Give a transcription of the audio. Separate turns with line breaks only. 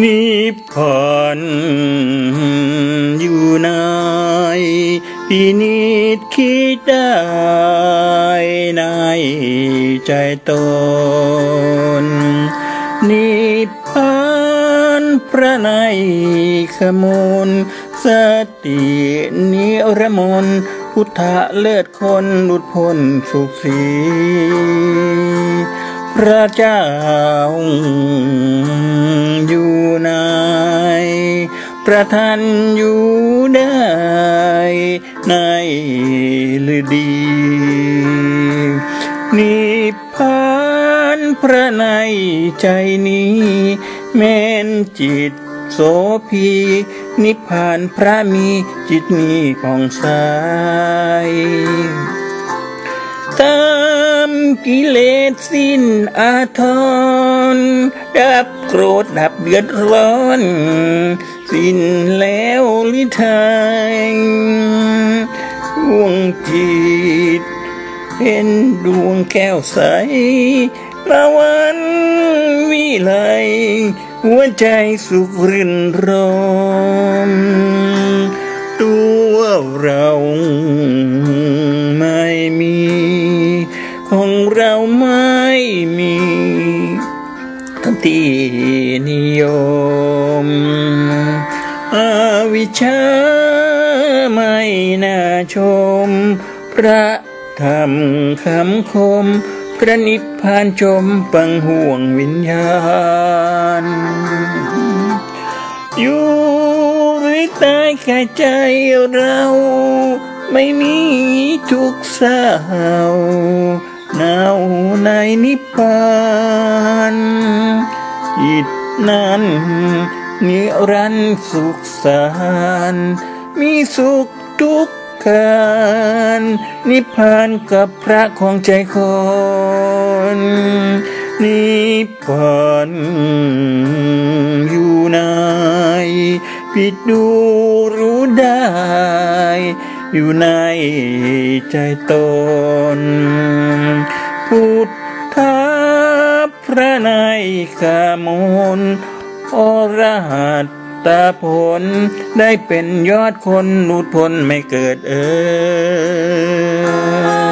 นิพพานอยู่ในพินิจคิดได้ในใจตน นิพพานพระในขมูล สตินิรมนพุทธะเลิศคนหลุดพ้นสุขสี พระเจ้าอยู่ในประทานอยู่ได้ในฤดี นิพพานพระในใจนี้ แม้นจิตโสพีนิพพานพระมีจิตนี้ผ่องใสตา กิเลสสิ้นอาทร ดับโกรธดับเดือดร้อน สิ้นแล้วลิทายดวงจิต เป็นดวงแก้วใสละวันวิไลหัวใจสุขรื่นรมตัวเรา เราไม่มีที่นิยมอวิชชาไม่น่าชม พระธรรมคำคม พระนิพพานชมปังห่วงวิญญาณ อยู่หรือตายแค่ใจเรา ไม่มีทุกข์เศร้า หนาวในนิพพานจิตนั้นนิรันดร์สุขสานมีสุขทุกการนิพพานกับพระของใจคนนิพพานอยู่ในปิดดูรู้ได้ อยู่ในใจตน พุทธะพระในขามนอรหัตตาผลได้เป็นยอดคนหลุดพ้นไม่เกิดเออ